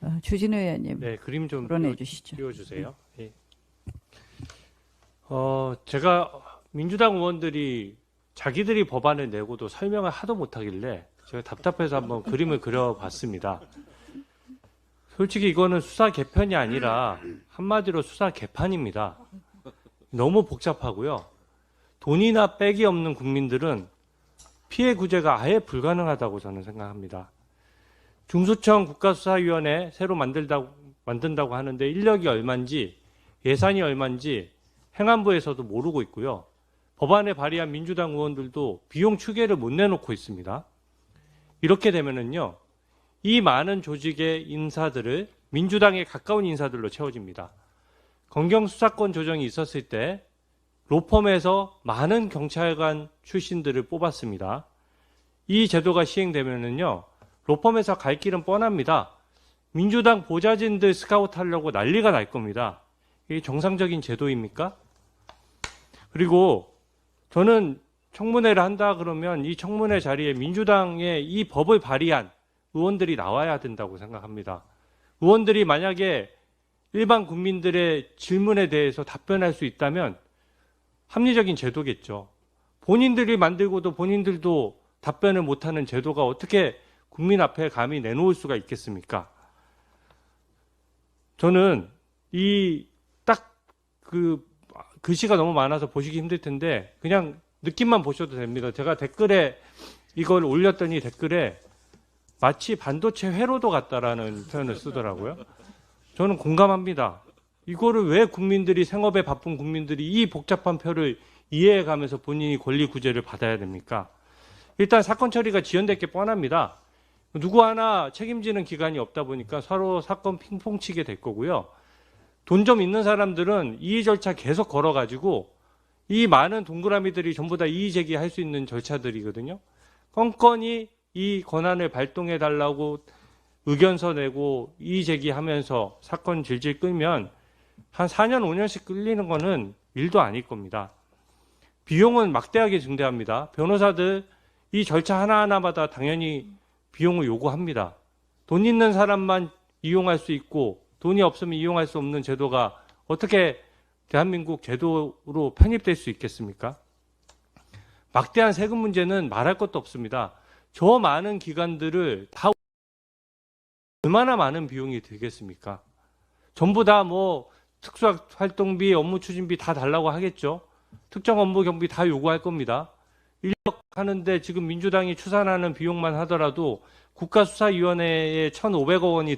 어, 주진우 의원님 네, 그림 좀 띄워- 주시죠. 띄워주세요. 예. 어, 제가 민주당 의원들이 자기들이 법안을 내고도 설명을 하도 못하길래 제가 답답해서 한번 그림을 그려봤습니다. 솔직히 이거는 수사 개편이 아니라 한마디로 수사 개판입니다. 너무 복잡하고요. 돈이나 빽이 없는 국민들은 피해 구제가 아예 불가능하다고 저는 생각합니다. 중수청 국가수사위원회 새로 만들다고, 만든다고 하는데 인력이 얼마인지 예산이 얼마인지 행안부에서도 모르고 있고요. 법안에 발의한 민주당 의원들도 비용 추계를 못 내놓고 있습니다. 이렇게 되면은요, 이 많은 조직의 인사들을 민주당에 가까운 인사들로 채워집니다. 검경 수사권 조정이 있었을 때 로펌에서 많은 경찰관 출신들을 뽑았습니다. 이 제도가 시행되면은요, 로펌에서 갈 길은 뻔합니다. 민주당 보좌진들 스카우트 하려고 난리가 날 겁니다. 이게 정상적인 제도입니까? 그리고 저는 청문회를 한다 그러면 이 청문회 자리에 민주당의 이 법을 발의한 의원들이 나와야 된다고 생각합니다. 의원들이 만약에 일반 국민들의 질문에 대해서 답변할 수 있다면 합리적인 제도겠죠. 본인들이 만들고도 본인들도 답변을 못하는 제도가 어떻게 국민 앞에 감히 내놓을 수가 있겠습니까? 저는 이 딱그 글씨가 너무 많아서 보시기 힘들 텐데 그냥 느낌만 보셔도 됩니다. 제가 댓글에 이걸 올렸더니 댓글에 마치 반도체 회로도 같다라는 표현을 쓰더라고요. 저는 공감합니다. 이거를 왜 국민들이 생업에 바쁜 국민들이 이 복잡한 표를 이해해 가면서 본인이 권리 구제를 받아야 됩니까? 일단 사건 처리가 지연될 게 뻔합니다. 누구 하나 책임지는 기관이 없다 보니까 서로 사건 핑퐁 치게 될 거고요. 돈 좀 있는 사람들은 이의 절차 계속 걸어가지고 이 많은 동그라미들이 전부 다 이의 제기할 수 있는 절차들이거든요. 건건이 이 권한을 발동해 달라고 의견서 내고 이의 제기하면서 사건 질질 끌면 한 4년 5년씩 끌리는 거는 일도 아닐 겁니다. 비용은 막대하게 증대합니다. 변호사들 이 절차 하나하나마다 당연히 비용을 요구합니다. 돈 있는 사람만 이용할 수 있고 돈이 없으면 이용할 수 없는 제도가 어떻게 대한민국 제도로 편입될 수 있겠습니까? 막대한 세금 문제는 말할 것도 없습니다. 저 많은 기관들을 다 얼마나 많은 비용이 들겠습니까? 전부 다 뭐 특수활동비, 업무 추진비 다 달라고 하겠죠. 특정 업무 경비 다 요구할 겁니다. 인력 하는데 지금 민주당이 추산하는 비용만 하더라도 국가수사위원회에 1,500억 원이